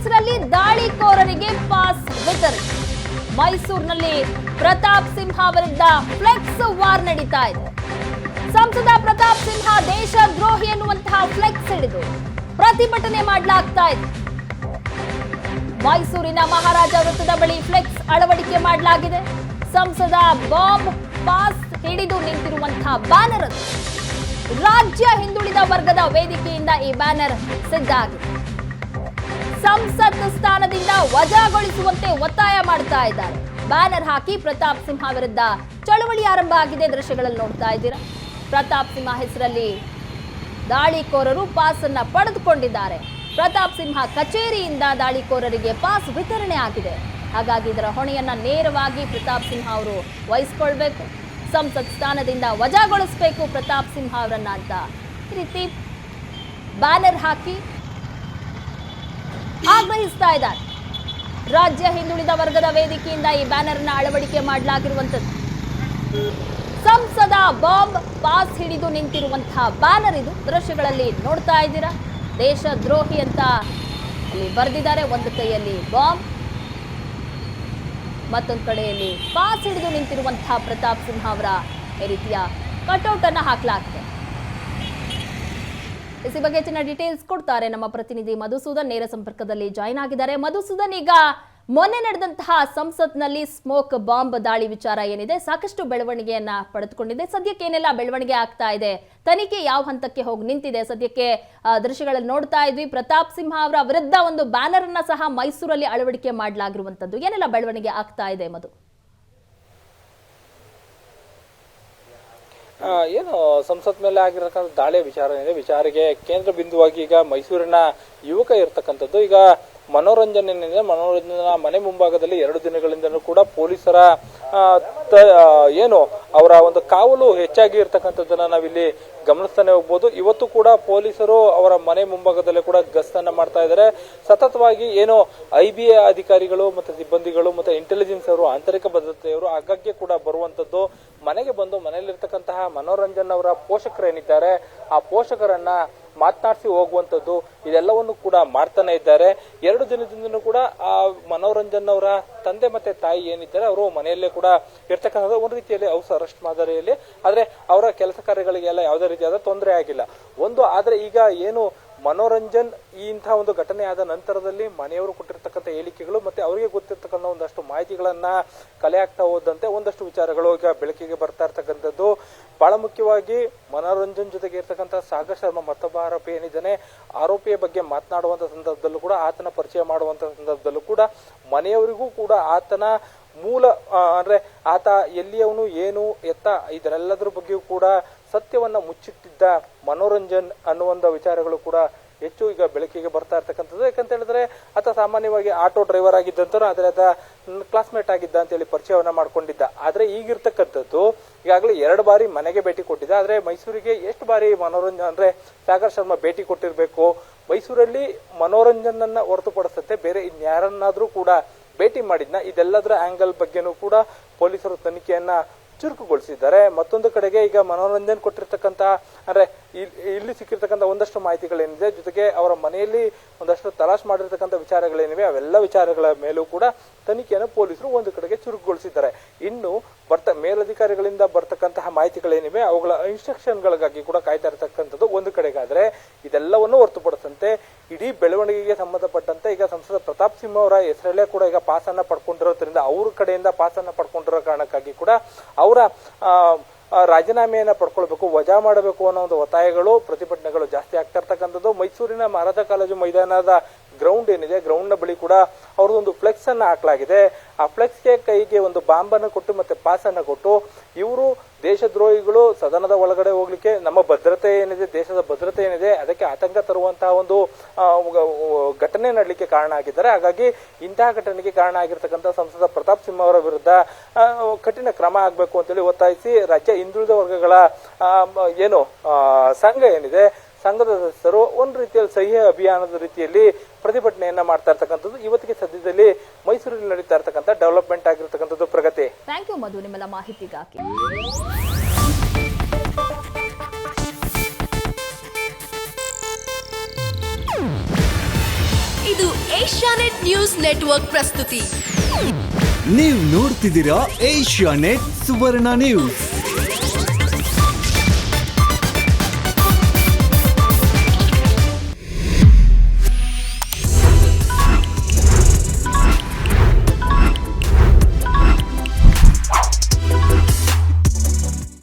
ಹೆಸರಲ್ಲಿ ದಾಳಿಕೋರರಿಗೆ ಪಾಸ್ ವಿತರಣೆ. ಮೈಸೂರಿನಲ್ಲಿ ಪ್ರತಾಪ್ ಸಿಂಹ ಫ್ಲೆಕ್ಸ್ ವಾರ್ ನಡೀತಾ ಇದೆ. ಸಂಸದ ಪ್ರತಾಪ್ ಸಿಂಹ ದೇಶ ದ್ರೋಹಿ ಎನ್ನುವಂತಹ ಫ್ಲೆಕ್ಸ್ ಹಿಡಿದು ಪ್ರತಿಭಟನೆ ಮಾಡಲಾಗ್ತಾ ಇದೆ. ಮೈಸೂರಿನ ಮಹಾರಾಜ ವೃತ್ತದ ಬಳಿ ಫ್ಲೆಕ್ಸ್ ಅಳವಡಿಕೆ ಮಾಡಲಾಗಿದೆ. ಸಂಸದ ಬಾಂಬ್ ಪಾಸ್ ಹಿಡಿದು ನಿಂತಿರುವಂತಹ ಬ್ಯಾನರ್ ರಾಜ್ಯ ಹಿಂದುಳಿದ ವರ್ಗದ ವೇದಿಕೆಯಿಂದ ಈ ಬ್ಯಾನರ್ ಸಿದ್ಧ ಆಗಿದೆ. ಸಂಸತ್ ಸ್ಥಾನದಿಂದ ವಜಾಗೊಳಿಸುವಂತೆ ಒತ್ತಾಯ ಮಾಡ್ತಾ ಇದ್ದಾರೆ. ಬ್ಯಾನರ್ ಹಾಕಿ ಪ್ರತಾಪ್ ಸಿಂಹ ವಿರುದ್ಧ ಚಳವಳಿ ಆರಂಭ ಆಗಿದೆ. ದೃಶ್ಯಗಳಲ್ಲಿ ನೋಡ್ತಾ ಇದ್ದೀರಾ? ಪ್ರತಾಪ್ ಸಿಂಹ ಹೆಸರಲ್ಲಿ ದಾಳಿಕೋರರು ಪಾಸ್ ಅನ್ನ ಪಡೆದುಕೊಂಡಿದ್ದಾರೆ. ಪ್ರತಾಪ್ ಸಿಂಹ ಕಚೇರಿಯಿಂದ ದಾಳಿಕೋರರಿಗೆ ಪಾಸ್ ವಿತರಣೆ ಆಗಿದೆ. ಹಾಗಾಗಿ ಇದರ ಹೊಣೆಯನ್ನ ನೇರವಾಗಿ ಪ್ರತಾಪ್ ಸಿಂಹ ಅವರು ವಹಿಸ್ಕೊಳ್ಬೇಕು. ಸಂಸತ್ ಸ್ಥಾನದಿಂದ ವಜಾಗೊಳಿಸಬೇಕು ಪ್ರತಾಪ್ ಸಿಂಹ ಅವರನ್ನ ಅಂತ. ಈ ರೀತಿ ಬ್ಯಾನರ್ ಹಾಕಿ ಆಗ್ರಹಿಸ್ತಾ ಇದ್ದಾರೆ. ರಾಜ್ಯ ಹಿಂದುಳಿದ ವರ್ಗದ ವೇದಿಕೆಯಿಂದ ಈ ಬ್ಯಾನರ್ನ ಅಳವಡಿಕೆ ಮಾಡಲಾಗಿರುವಂಥದ್ದು. ಸಂಸದ ಬಾಂಬ್ ಪಾಸ್ ಹಿಡಿದು ನಿಂತಿರುವಂತಹ ಬ್ಯಾನರ್ ಇದು. ದೃಶ್ಯಗಳಲ್ಲಿ ನೋಡ್ತಾ ಇದ್ದೀರಾ? ದೇಶ ದ್ರೋಹಿ ಅಂತ ಅಲ್ಲಿ ಬರೆದಿದ್ದಾರೆ. ಒಂದು ಕೈಯಲ್ಲಿ ಬಾಂಬ್, ಮತ್ತೊಂದು ಕಡೆಯಲ್ಲಿ ಪಾಸ್ ಹಿಡಿದು ನಿಂತಿರುವಂತಹ ಪ್ರತಾಪ್ ಸಿಂಹ ಅವರ ಈ ರೀತಿಯ ಕಟೌಟ್ ಅನ್ನ ಇಸಿ ಬಗ್ಗೆ ಹೆಚ್ಚಿನ ಡೀಟೇಲ್ಸ್ ಕೊಡ್ತಾರೆ ನಮ್ಮ ಪ್ರತಿನಿಧಿ ಮಧುಸೂದನ್ ನೇರ ಸಂಪರ್ಕದಲ್ಲಿ ಜಾಯಿನ್ ಆಗಿದ್ದಾರೆ. ಮಧುಸೂದನ್, ಈಗ ಮೊನ್ನೆ ನಡೆದಂತಹ ಸಂಸತ್ನಲ್ಲಿ ಸ್ಮೋಕ್ ಬಾಂಬ್ ದಾಳಿ ವಿಚಾರ ಏನಿದೆ? ಸಾಕಷ್ಟು ಬೆಳವಣಿಗೆಯನ್ನ ಪಡೆದುಕೊಂಡಿದೆ. ಸದ್ಯಕ್ಕೆ ಏನೆಲ್ಲ ಬೆಳವಣಿಗೆ ಆಗ್ತಾ ಇದೆ? ತನಿಖೆ ಯಾವ ಹಂತಕ್ಕೆ ಹೋಗಿ ನಿಂತಿದೆ? ಸದ್ಯಕ್ಕೆ ದೃಶ್ಯಗಳಲ್ಲಿ ನೋಡ್ತಾ ಇದ್ವಿ. ಪ್ರತಾಪ್ ಸಿಂಹ ಅವರ ವಿರುದ್ಧ ಒಂದು ಬ್ಯಾನರ್ ಅನ್ನ ಸಹ ಮೈಸೂರಲ್ಲಿ ಅಳವಡಿಕೆ ಮಾಡಲಾಗಿರುವಂತದ್ದು ಏನೆಲ್ಲ ಬೆಳವಣಿಗೆ ಆಗ್ತಾ ಇದೆ ಮಧು? ಏನು, ಸಂಸತ್ ಮೇಲೆ ಆಗಿರತಕ್ಕಂಥ ದಾಳಿ ವಿಚಾರ ಏನಿದೆ? ವಿಚಾರಿಗೆ ಕೇಂದ್ರ ಬಿಂದುವಾಗಿ ಈಗ ಮೈಸೂರಿನ ಯುವಕ ಇರ್ತಕ್ಕಂಥದ್ದು. ಈಗ ಮನೋರಂಜನೆ ಮನೋರಂಜನಾ ಮನೆ ಮುಂಭಾಗದಲ್ಲಿ ಎರಡು ದಿನಗಳಿಂದಲೂ ಕೂಡ ಪೊಲೀಸರ ಏನು ಅವರ ಒಂದು ಕಾವಲು ಹೆಚ್ಚಾಗಿ ಇರ್ತಕ್ಕಂಥದ್ದನ್ನ ನಾವಿಲ್ಲಿ ಗಮನಿಸ್ತಾನೆ ಹೋಗ್ಬೋದು. ಇವತ್ತು ಕೂಡ ಪೊಲೀಸರು ಅವರ ಮನೆ ಮುಂಭಾಗದಲ್ಲೇ ಕೂಡ ಗಸ್ತನ್ನ ಮಾಡ್ತಾ ಇದ್ದಾರೆ. ಸತತವಾಗಿ ಏನು ಐ ಬಿ ಎ ಅಧಿಕಾರಿಗಳು ಮತ್ತೆ ಸಿಬ್ಬಂದಿಗಳು ಮತ್ತೆ ಇಂಟೆಲಿಜೆನ್ಸ್ ಅವರು, ಆಂತರಿಕ ಭದ್ರತೆಯವರು ಆಗಾಗ್ಗೆ ಕೂಡ ಬರುವಂತದ್ದು ಮನೆಗೆ ಬಂದು ಮನೆಯಲ್ಲಿರ್ತಕ್ಕಂತಹ ಮನೋರಂಜನ್ ಅವರ ಪೋಷಕರೇನಿದ್ದಾರೆ ಆ ಪೋಷಕರನ್ನ ಮಾತನಾಡಿಸಿ ಹೋಗುವಂಥದ್ದು ಇದೆಲ್ಲವನ್ನು ಕೂಡ ಮಾಡ್ತಾನೆ ಇದ್ದಾರೆ. ಎರಡು ದಿನದಿಂದನೂ ಕೂಡ ಆ ಮನೋರಂಜನ್ ಅವರ ತಂದೆ ಮತ್ತೆ ತಾಯಿ ಏನಿದ್ದಾರೆ, ಅವರು ಮನೆಯಲ್ಲೇ ಕೂಡ ಇರ್ತಕ್ಕಂಥದ್ದು. ಒಂದು ರೀತಿಯಲ್ಲಿ ಹೌಸ್ ಅರೆಸ್ಟ್ ಮಾದರಿಯಲ್ಲಿ. ಆದ್ರೆ ಅವರ ಕೆಲಸ ಕಾರ್ಯಗಳಿಗೆಲ್ಲ ಯಾವುದೇ ರೀತಿಯಾದ ತೊಂದರೆ ಆಗಿಲ್ಲ. ಒಂದು, ಆದ್ರೆ ಈಗ ಏನು ಮನೋರಂಜನ್ ಈ ಇಂತಹ ಒಂದು ಘಟನೆ ಆದ ನಂತರದಲ್ಲಿ ಮನೆಯವರು ಕೊಟ್ಟಿರ್ತಕ್ಕಂಥ ಹೇಳಿಕೆಗಳು ಮತ್ತೆ ಅವರಿಗೆ ಗೊತ್ತಿರ್ತಕ್ಕಂಥ ಒಂದಷ್ಟು ಮಾಹಿತಿಗಳನ್ನ ಕಲೆ ಆಗ್ತಾ ಹೋದಂತೆ ಒಂದಷ್ಟು ವಿಚಾರಗಳು ಈಗ ಬೆಳಕಿಗೆ ಬರ್ತಾ ಇರ್ತಕ್ಕಂಥದ್ದು. ಬಹಳ ಮುಖ್ಯವಾಗಿ ಮನೋರಂಜನ್ ಜೊತೆಗೆ ಇರ್ತಕ್ಕಂಥ ಸಾಗರ್ ಶರ್ಮಾ ಮತ್ತೊಬ್ಬ ಆರೋಪಿ ಏನಿದ್ದಾನೆ, ಆರೋಪಿಯ ಬಗ್ಗೆ ಮಾತನಾಡುವಂತ ಸಂದರ್ಭದಲ್ಲೂ ಕೂಡ ಆತನ ಪರಿಚಯ ಮಾಡುವಂತ ಸಂದರ್ಭದಲ್ಲೂ ಕೂಡ ಮನೆಯವರಿಗೂ ಕೂಡ ಆತನ ಮೂಲ ಅಂದ್ರೆ ಆತ ಎಲ್ಲಿಯವನು, ಏನು, ಎತ್ತ ಇದರೆಲ್ಲದರ ಬಗ್ಗೆಯೂ ಕೂಡ ಸತ್ಯವನ್ನ ಮುಚ್ಚಿಟ್ಟಿದ್ದ ಮನೋರಂಜನ್ ಅನ್ನುವಂಥ ವಿಚಾರಗಳು ಕೂಡ ಹೆಚ್ಚು ಈಗ ಬೆಳಕಿಗೆ ಬರ್ತಾ ಇರ್ತಕ್ಕಂಥದ್ದು. ಯಾಕಂತ ಹೇಳಿದ್ರೆ, ಆತ ಸಾಮಾನ್ಯವಾಗಿ ಆಟೋ ಡ್ರೈವರ್ ಆಗಿದ್ದಂತನೂ ಆದರೆ ಆತ ಕ್ಲಾಸ್ಮೇಟ್ ಆಗಿದ್ದ ಅಂತ ಹೇಳಿ ಪರಿಚಯವನ್ನ ಮಾಡ್ಕೊಂಡಿದ್ದ. ಆದ್ರೆ ಈಗಿರ್ತಕ್ಕಂಥದ್ದು ಈಗಾಗಲೇ ಎರಡು ಬಾರಿ ಮನೆಗೆ ಭೇಟಿ ಕೊಟ್ಟಿದ್ದ. ಆದ್ರೆ ಮೈಸೂರಿಗೆ ಎಷ್ಟು ಬಾರಿ ಮನೋರಂಜನ್ ಅಂದ್ರೆ ಸಾಗರ್ ಶರ್ಮಾ ಭೇಟಿ ಕೊಟ್ಟಿರ್ಬೇಕು? ಮೈಸೂರಲ್ಲಿ ಮನೋರಂಜನ್ ಅನ್ನ ಹೊರತುಪಡಿಸತ್ತೆ ಬೇರೆ ಇನ್ಯಾರನ್ನಾದ್ರೂ ಕೂಡ ಭೇಟಿ ಮಾಡಿದ್ನ. ಇದೆಲ್ಲದರ ಆಂಗಲ್ ಬಗ್ಗೆನೂ ಕೂಡ ಪೊಲೀಸರು ತನಿಖೆಯನ್ನ ಚುರುಕುಗೊಳಿಸಿದ್ದಾರೆ. ಮತ್ತೊಂದು ಕಡೆಗೆ ಈಗ ಮನೋರಂಜನೆ ಕೊಟ್ಟಿರ್ತಕ್ಕಂತಹ ಅಂದ್ರೆ ಇಲ್- ಇಲ್ಲಿ ಸಿಕ್ಕಿರ್ತಕ್ಕಂಥ ಒಂದಷ್ಟು ಮಾಹಿತಿಗಳೇನಿದೆ. ಜೊತೆಗೆ ಅವರ ಮನೆಯಲ್ಲಿ ಒಂದಷ್ಟು ತಲಾಶ್ ಮಾಡಿರ್ತಕ್ಕಂಥ ವಿಚಾರಗಳೇನಿವೆ, ಅವೆಲ್ಲ ವಿಚಾರಗಳ ಮೇಲೂ ಕೂಡ ತನಿಖೆಯನ್ನು ಪೊಲೀಸರು ಒಂದು ಕಡೆಗೆ ಚುರುಕುಗೊಳಿಸಿದ್ದಾರೆ. ಇನ್ನು ಬರ್ತ ಮೇಲಧಿಕಾರಿಗಳಿಂದ ಬರ್ತಕ್ಕಂತಹ ಮಾಹಿತಿಗಳೇನಿವೆ, ಅವುಗಳ ಇನ್ಸ್ಟ್ರಕ್ಷನ್ಗಳಿಗಾಗಿ ಕೂಡ ಕಾಯ್ತಾ ಇರತಕ್ಕಂಥದ್ದು ಒಂದು ಕಡೆಗಾದ್ರೆ ಇದೆಲ್ಲವನ್ನು ಹೊರತುಪಡಿಸಂತೆ ಇಡೀ ಬೆಳವಣಿಗೆಗೆ ಸಂಬಂಧಪಟ್ಟಂತೆ ಈಗ ಸಂಸದ ಪ್ರತಾಪ್ ಸಿಂಹ ಅವರ ಹೆಸರಲ್ಲೇ ಕೂಡ ಈಗ ಪಾಸನ್ನ ಪಡ್ಕೊಂಡಿರೋದ್ರಿಂದ ಅವ್ರ ಕಡೆಯಿಂದ ಪಾಸನ್ನ ಪಡ್ಕೊಂಡಿರೋ ಕಾರಣಕ್ಕಾಗಿ ಕೂಡ ಅವರ ರಾಜೀನಾಮೆಯನ್ನ ಪಡ್ಕೊಳ್ಬೇಕು, ವಜಾ ಮಾಡಬೇಕು ಅನ್ನೋ ಒಂದು ಒತ್ತಾಯಗಳು, ಪ್ರತಿಭಟನೆಗಳು ಜಾಸ್ತಿ ಆಗ್ತಾ ಇರ್ತಕ್ಕಂಥದ್ದು. ಮೈಸೂರಿನ ಮಹಾರಾಜ ಕಾಲೇಜು ಮೈದಾನದ ಗ್ರೌಂಡ್ ಏನಿದೆ ಗ್ರೌಂಡ್ನ ಬಳಿ ಕೂಡ ಅವ್ರದ್ದೊಂದು ಫ್ಲೆಕ್ಸ್ ಅನ್ನ ಹಾಕಲಾಗಿದೆ. ಆ ಫ್ಲೆಕ್ಸ್ಗೆ ಕೈಗೆ ಒಂದು ಬಾಂಬನ್ನು ಕೊಟ್ಟು ಮತ್ತೆ ಪಾಸ್ ಅನ್ನ ಕೊಟ್ಟು ಇವರು ದೇಶದ್ರೋಹಿಗಳು ಸದನದ ಒಳಗಡೆ ಹೋಗ್ಲಿಕ್ಕೆ ನಮ್ಮ ಭದ್ರತೆ ಏನಿದೆ, ದೇಶದ ಭದ್ರತೆ ಏನಿದೆ, ಅದಕ್ಕೆ ಆತಂಕ ತರುವಂತಹ ಒಂದು ಘಟನೆ ನಡಲಿಕ್ಕೆ ಕಾರಣ ಆಗಿದ್ದಾರೆ. ಹಾಗಾಗಿ ಇಂತಹ ಘಟನೆಗೆ ಕಾರಣ ಆಗಿರ್ತಕ್ಕಂಥ ಸಂಸದ ಪ್ರತಾಪ್ ಸಿಂಹ ಅವರ ವಿರುದ್ಧ ಕಠಿಣ ಕ್ರಮ ಆಗಬೇಕು ಅಂತೇಳಿ ಒತ್ತಾಯಿಸಿ ರಾಜ್ಯ ಹಿಂದುಳಿದ ವರ್ಗಗಳ ಏನು ಸಂಘ ಏನಿದೆ ಸಂಘದ ಸದಸ್ಯರು ಒಂದು ರೀತಿಯಲ್ಲಿ ಸಹಿ ಅಭಿಯಾನದ ರೀತಿಯಲ್ಲಿ ಪ್ರತಿಭಟನೆಯನ್ನ ಮಾಡ್ತಾ ಇರ್ತಕ್ಕಂಥದ್ದು. ಇವತ್ತಿಗೆ ಸದ್ಯದಲ್ಲಿ ಮೈಸೂರಲ್ಲಿ ನಡೀತಾ ಇರ್ತಕ್ಕಂಥ ಡೆವಲಪ್ಮೆಂಟ್ ಆಗಿರ್ತಕ್ಕಂಥದ್ದು ಪ್ರಗತಿ. ಥ್ಯಾಂಕ್ ಯು ಮಧು. ನಿಮ್ಮೆಲ್ಲ ಮಾಹಿತಿಗಾಗಿ. ಇದು ಏಷ್ಯಾ ಏಷ್ಯಾನೆಟ್ ನ್ಯೂಸ್ ನೆಟ್ವರ್ಕ್ ಪ್ರಸ್ತುತಿ. ನೀವು ನೋಡ್ತಿದ್ದೀರಾ ಏಷ್ಯಾ ನೆಟ್ ಸುವರ್ಣ ನ್ಯೂಸ್.